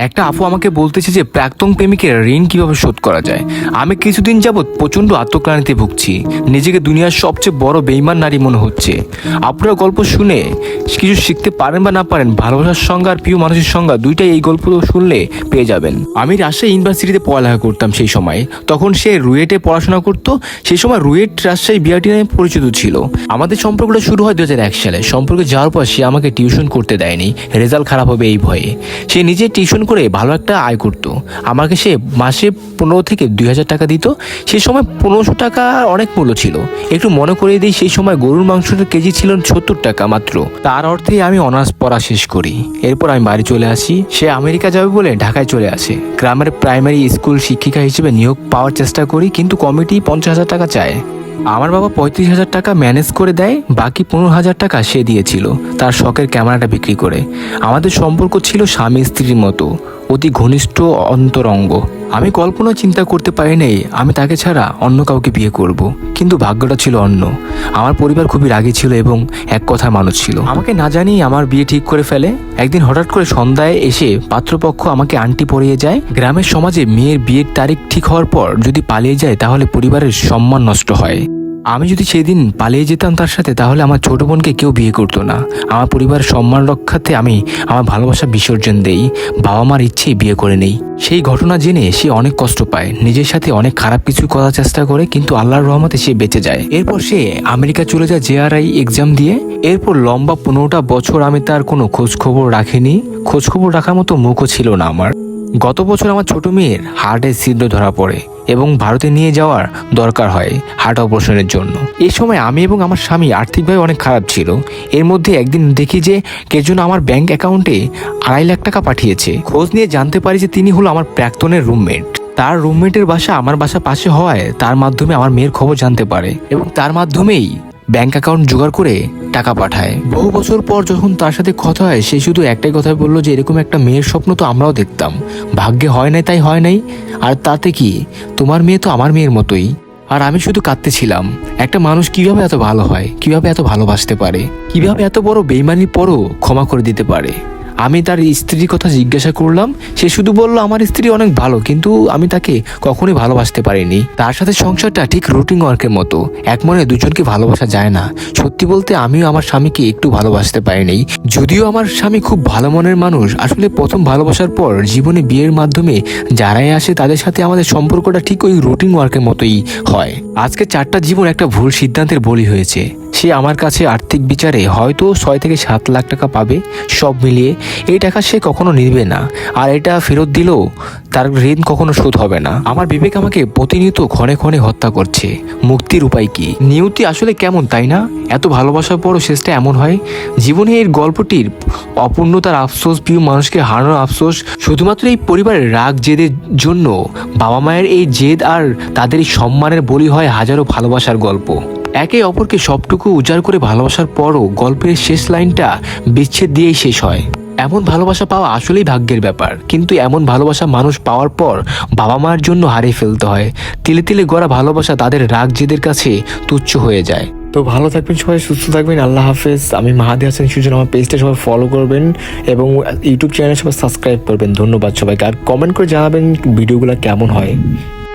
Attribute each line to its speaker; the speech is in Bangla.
Speaker 1: একটা আপু আমাকে বলতেছে যে প্রাক্তন প্রেমিকের ঋণ কীভাবে শোধ করা যায়? আমি কিছুদিন যাবৎ প্রচণ্ড আত্মক্লান্তিতে ভুগছি। নিজেকে দুনিয়ার সবচেয়ে বড় বেইমান নারী মনে হচ্ছে। আপনার গল্প শুনে কিছু শিখতে পারেন বা না পারেন, ভালোবাসার সংজ্ঞা আর প্রিয় মানুষের সংজ্ঞা দুইটাই এই গল্প শুনলে পেয়ে যাবেন। আমি রাজশাহী ইউনিভার্সিটিতে পড়ালেখা করতাম সেই সময়। তখন সে রুয়েটে পড়াশোনা করতো। সেই সময় রুয়েট রাজশাহী বিআরটি নামে পরিচিত ছিল। আমাদের সম্পর্কটা শুরু হয় দু এক সালে। সম্পর্কে যাওয়ার পর সে আমাকে টিউশন করতে দেয়নি। রেজাল্ট খারাপ হবে এই ভয়ে। সে নিজে টিউশন করে ভালো একটা আয় করত। আমাকে সে মাসে পনেরো থেকে দুই হাজার টাকা দিত। সেই সময় পনেরোশো টাকা অনেক মূল্য ছিল। একটু মনে করে দিই, সেই সময় গরুর মাংসের কেজি ছিল সত্তর টাকা মাত্র। তার অর্থে আমি অনার্স পড়া শেষ করি। এরপর আমি বাড়ি চলে আসি। সে আমেরিকা যাবে বলে ঢাকায় চলে আসে। গ্রামের প্রাইমারি স্কুল শিক্ষিকা হিসেবে নিয়োগ পাওয়ার চেষ্টা করি, কিন্তু কমিটি পঞ্চাশ হাজার টাকা চায়। আমার বাবা পঁয়ত্রিশ হাজার টাকা ম্যানেজ করে দেয়, বাকি পনেরো হাজার টাকা সে দিয়েছিল। তার শখের ক্যামেরাটা বিক্রি করে। আমাদের সম্পর্ক ছিল স্বামী স্ত্রীর মতো। অতি ঘনিষ্ঠ অন্তরঙ্গ। আমি কল্পনা চিন্তা করতে পারি নাই, আমি তাকে ছাড়া অন্য কাউকে বিয়ে করব। কিন্তু ভাগ্যটা ছিল অন্য। আমার পরিবার খুবই রাগী ছিল এবং এক কথার মানুষ ছিল। আমাকে না জানিয়ে আমার বিয়ে ঠিক করে ফেলে, একদিন হঠাৎ করে সন্ধ্যায় এসে পাত্রপক্ষ আমাকে আন্টি পরিয়ে যায়। গ্রামের সমাজে মেয়ের বিয়ের তারিখ ঠিক হওয়ার পর যদি পালিয়ে যায়, তাহলে পরিবারের সম্মান নষ্ট হয়। আমি যদি সেদিন পালিয়ে যেতাম তার সাথে, তাহলে আমার ছোট বোনকে কেউ বিয়ে করতো না। আমার পরিবারের সম্মান রক্ষাতে আমি আমার ভালোবাসা বিসর্জন দেই বাবা মার ইচ্ছেই বিয়ে করে নেই। সেই ঘটনা জেনে সে অনেক কষ্ট পায়। নিজের সাথে অনেক খারাপ কিছু করার চেষ্টা করে, কিন্তু আল্লাহর রহমতে সে বেঁচে যায়। এরপর সে আমেরিকা চলে যায় জেআরআই এক্সাম দিয়ে। এরপর লম্বা পনেরোটা বছর আমি তার কোনো খোঁজ খবর রাখিনি। খোঁজ খবর রাখার মতো মুখও ছিল না আমার। গত বছর আমার ছোট মেয়ের হার্টের ছিদ্র ধরা পড়ে। এবং ভারতে নিয়ে যাওয়ার দরকার হয় হার্ট অপারেশনের জন্য। এই সময় আমি এবং আমার স্বামী আর্থিকভাবে অনেক খারাপ ছিল। এর মধ্যে একদিন দেখি যে কে যেন আমার ব্যাংক অ্যাকাউন্টে আড়াই লাখ টাকা পাঠিয়েছে। খোঁজ নিয়ে জানতে পারি যে তিনি হলো আমার প্রাক্তনের রুমমেট তার রুমমেটের বাসা আমার বাসা পাশে হওয়ায় তার মাধ্যমে আমার মেয়ের খবর জানতে পারে এবং তার মাধ্যমেই ব্যাংক অ্যাকাউন্ট জোগাড় করে টাকা পাঠায়। বহু বছর পর যখন তার সাথে কথা হয়, সে শুধু একটাই কথা বলল যে, এরকম একটা মেয়ের স্বপ্ন তো আমরাও দেখতাম। ভাগ্যে হয় নাই, তাই হয় নাই। আর তাতে কি? তোমার মেয়ে তো আমার মেয়ের মতোই। আর আমি শুধু কাঁদতেছিলাম একটা মানুষ কীভাবে এত ভালো হয়? কীভাবে এত ভালোবাসতে পারে? কীভাবে এত বড় বেইমানির পরও ক্ষমা করে দিতে পারে? আমি তার স্ত্রীর কথা জিজ্ঞাসা করলাম। সে শুধু বলল, আমার স্ত্রী অনেক ভালো, কিন্তু আমি তাকে কখনোই ভালোবাসতে পারিনি। তার সাথে সংসারটা ঠিক রুটিন ওয়ার্কের মতো। এক মনে দুজনকে ভালোবাসা যায় না। সত্যি বলতে, আমিও আমার স্বামীকে একটু ভালোবাসতে পারিনি। যদিও আমার স্বামী খুব ভালো মনের মানুষ, আসলে প্রথম ভালোবাসার পর জীবনে বিয়ের মাধ্যমে যারাই আসে তাদের সাথে আমাদের সম্পর্কটা ঠিক ওই রুটিন ওয়ার্কের মতোই হয়। আজকে চারটা জীবন একটা ভুল সিদ্ধান্তের বলি হয়েছে। সে আমার কাছে আর্থিক বিচারে হয়তো ছয় থেকে সাত লাখ টাকা পাবে, সব মিলিয়ে এই টাকা সে কখনো নিবে না। আর এটা ফেরত দিলেও তার ঋণ কখনো শোধ হবে না। আমার বিবেক আমাকে প্রতিনিয়ত ক্ষণে ক্ষণে হত্যা করছে। মুক্তির উপায় কি? নিয়তি আসলে কেমন, তাই না? এত ভালোবাসার পরও শেষটা এমন হয়, জীবনে এই গল্পটির অপূর্ণতার আফসোস, প্রিয় মানুষকে হারানোর আফসোস শুধুমাত্র এই পরিবারের রাগ জেদের জন্য। বাবা মায়ের এই জেদ আর তাদের সম্মানের বলি হয় হাজারো ভালোবাসার গল্প। একে অপরকে সবটুকু উজাড় করে ভালোবাসার পরও গল্পের শেষ লাইনটা বিচ্ছেদ দিয়েই শেষ হয়। এমন ভালোবাসা পাওয়া আসলেই ভাগ্যের ব্যাপার। কিন্তু এমন ভালোবাসা মানুষ পাওয়ার পর বাবা মার জন্য হারিয়ে ফেলতে হয়। তিলে তিলে গড়া ভালোবাসা তাদের রাগ জেদের কাছে তুচ্ছ হয়ে যায়। তো ভালো থাকবেন সবাই, সুস্থ থাকবেন, আল্লাহ হাফেজ। আমি মাহাদি হাসান সুজন আমার পেজটা সবাই ফলো করবেন এবং ইউটিউব চ্যানেল সবাই সাবস্ক্রাইব করবেন। ধন্যবাদ সবাইকে। আর কমেন্ট করে জানাবেন ভিডিওগুলো কেমন হয়।